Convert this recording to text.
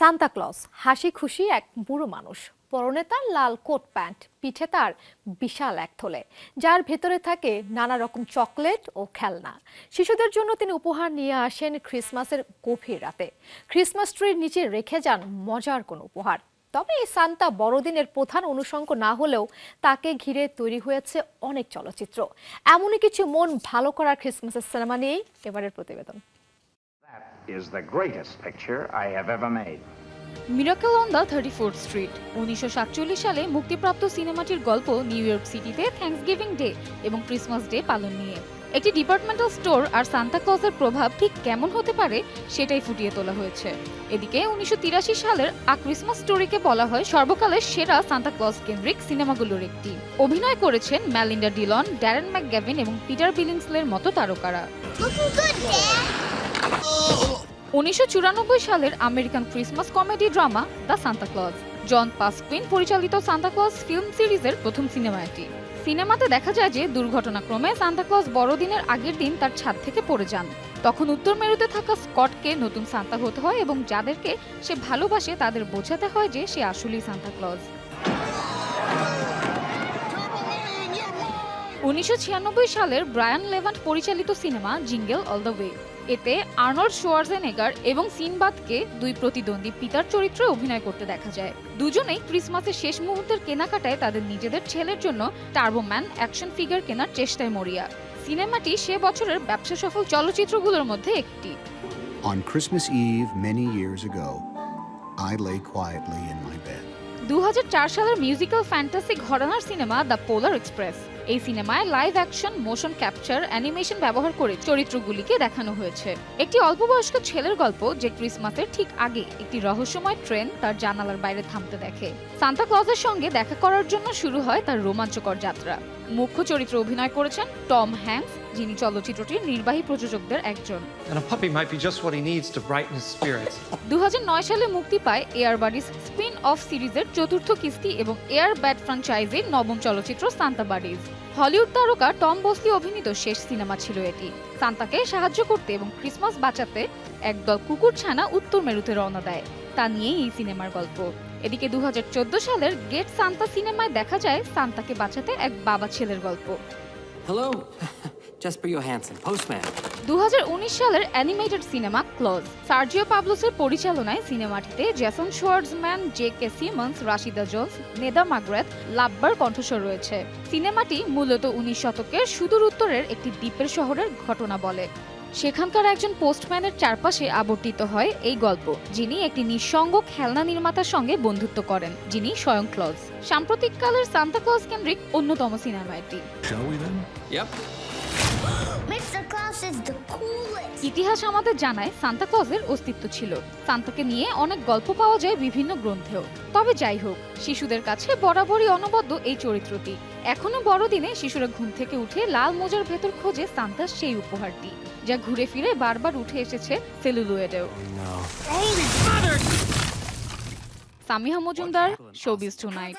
Santa Claus হাসি খুশি এক বুড়ো মানুষ। পরনে তার লাল কোট প্যান্ট, পিঠে তার বিশাল এক থলে, যার ভেতরে থাকে নানা রকম চকলেট ও খেলনা। শিশুদের জন্য তিনি উপহার নিয়ে আসেন ক্রিসমাসের গভীর রাতে। ক্রিসমাস ট্রির নিচে রেখে যান মজার কোনো উপহার। তবে এই সান্তা বড়দিনের প্রধান অনুষঙ্গ না হলেও তাকে ঘিরে তৈরি হয়েছে অনেক চলচ্চিত্র। এমনই কিছু মন ভালো করার ক্রিসমাসের সিনেমা নিয়েই এবারের প্রতিবেদন। Is the greatest picture I have ever made. Miracle on the thirty fourth street উনিশশো সাতচল্লিশ সালে মুক্তিপ্রাপ্ত সিনেমাটির গল্প নিউ ইয়র্ক সিটিতে থ্যাঙ্কসগিভিং ডে এবং ক্রিসমাস ডে পালন নিয়ে। একটি ডিপার্টমেন্টাল স্টোর আর সান্তা ক্লজের প্রভাব ঠিক কেমন হতে পারে সেটাই ফুটিয়ে তোলা হয়েছে। এদিকে উনিশশো তিরাশি সালের আ ক্রিসমাস স্টোরিকে বলা হয় সর্বকালের সেরা সান্তা ক্লজ কেন্দ্রিক সিনেমাগুলোর একটি। অভিনয় করেছেন ম্যালিন্ডা ডিলন ড্যারেন ম্যাকগ্যাভিন এবং পিটার বিলিংসলের মতো তারকারা। উনিশশো চুরানব্বই সালের American Christmas comedy drama the Santa Clause. John Pasquin পরিচালিত সান্তা ক্লজ ফিল্ম সিরিজের প্রথম সিনেমা এটি। সিনেমাতে দেখা যায় যে দুর্ঘটনাক্রমে সান্তা ক্লজ বড়দিনের আগের দিন তার ছাদ থেকে পড়ে যান। তখন উত্তর মেরুতে থাকা স্কটকে নতুন সান্তা হতে হয় এবং যাদেরকে সে ভালোবাসে তাদের বোঝাতে হয় যে সে আসলেই সান্তা ক্লজ। উনিশশো ছিয়ানব্বই সালের ব্রায়ান লেভান্ট পরিচালিত cinema jingle all the way. এতে আর্নল্ড শোয়ার্জেনেগার এবং সিনবাদকে দুই প্রতিদ্বন্দ্বী পিতার চরিত্রে অভিনয় করতে দেখা যায়। দুজনেই ক্রিসমাসের শেষ মুহূর্তের কেনাকাটায় তাদের নিজেদের ছেলের জন্য টার্বোম্যান অ্যাকশন ফিগার কেনার চেষ্টায় মরিয়া। সিনেমাটি সে বছরের ব্যবসা সফল চলচ্চিত্রগুলোর মধ্যে একটি। On Christmas Eve, many years ago, I lay quietly in my bed. দুহাজার চার সালের মিউজিক্যাল ফ্যান্টাসি ঘরানার সিনেমা দ্য পোলার এক্সপ্রেস। এই সিনেমায় live action motion capture animation ব্যবহার করে চরিত্রগুলিকে দেখানো হয়েছে। একটি অল্পবয়স্ক ছেলের গল্প যে ক্রিসমাসের ঠিক আগে একটি রহস্যময় ট্রেন তার জানালার বাইরে থামতে দেখে। সান্তা ক্লজের সঙ্গে দেখা করার জন্য শুরু হয় তার রোমাঞ্চকর যাত্রা। মুখ্য চরিত্রে অভিনয় করেছেন টম হ্যাঙ্কস যিনি চলচ্চিত্রটির নির্বাহী প্রযোজকদের একজন. দু সালে মুক্তি পায় এয়ার বাডিস স্পিন অফ সিরিজের চতুর্থ কিস্তি এবং এয়ার ব্যাড ফ্র্যাঞ্চাইজির নবম চলচ্চিত্র সান্তা বাডিজ। হলিউড তারকা টম বসলি অভিনীত শেষ সিনেমা ছিল এটি। সান্তাকে সাহায্য করতে এবং ক্রিসমাস বাঁচাতে একদল কুকুর ছানা উত্তর মেরুতে রওনা দেয়। তা নিয়েই এই সিনেমার গল্প। এদিকে দু হাজার চোদ্দ সালের গেট সান্তা সিনেমায় দেখা যায় সান্তাকে বাঁচাতে এক বাবা ছেলের গল্প। Hello, Jesper Johansson, postman. দু হাজার উনিশ সালের অ্যানিমেটেড সিনেমা ক্লজ সার্জিও পাবলোসের পরিচালনায় সিনেমাটিতে Jason Schwartzman J K Simmons Rashida Jones Neda Margrethe Labba কণ্ঠস্বর রয়েছে। সিনেমাটি মূলত উনিশ শতকের সুদূর উত্তরের একটি দ্বীপের শহরের ঘটনা বলে। সেখানকার একজন পোস্টম্যানের চারপাশে আবর্তিত হয় এই গল্প যিনি একটি নিঃসঙ্গ খেলনা নির্মাতার সঙ্গে বন্ধুত্ব করেন যিনি স্বয়ং ক্লজ সাম্প্রতিককালের সান্তা ক্লজ কেন্দ্রিক অন্যতম সিনেমা এটি Yep. Mr. Claus is the coolest. ইতিহাস আমাদের জানায় সান্তা ক্লজের অস্তিত্ব ছিল। সান্তাকে নিয়ে অনেক গল্প পাওয়া যায় বিভিন্ন গ্রন্থেও। তবে যাই হোক শিশুদের কাছে বরাবরই অনবদ্য এই চরিত্রটি। এখনও বড়দিনে শিশুরা ঘুম থেকে উঠে লাল মোজার ভেতর খোঁজে সান্তার সেই উপহারটি যা ঘুরে ফিরে বারবার উঠে এসেছে সেলুলয়েডেও। Samiha Majumdar showbiz tonight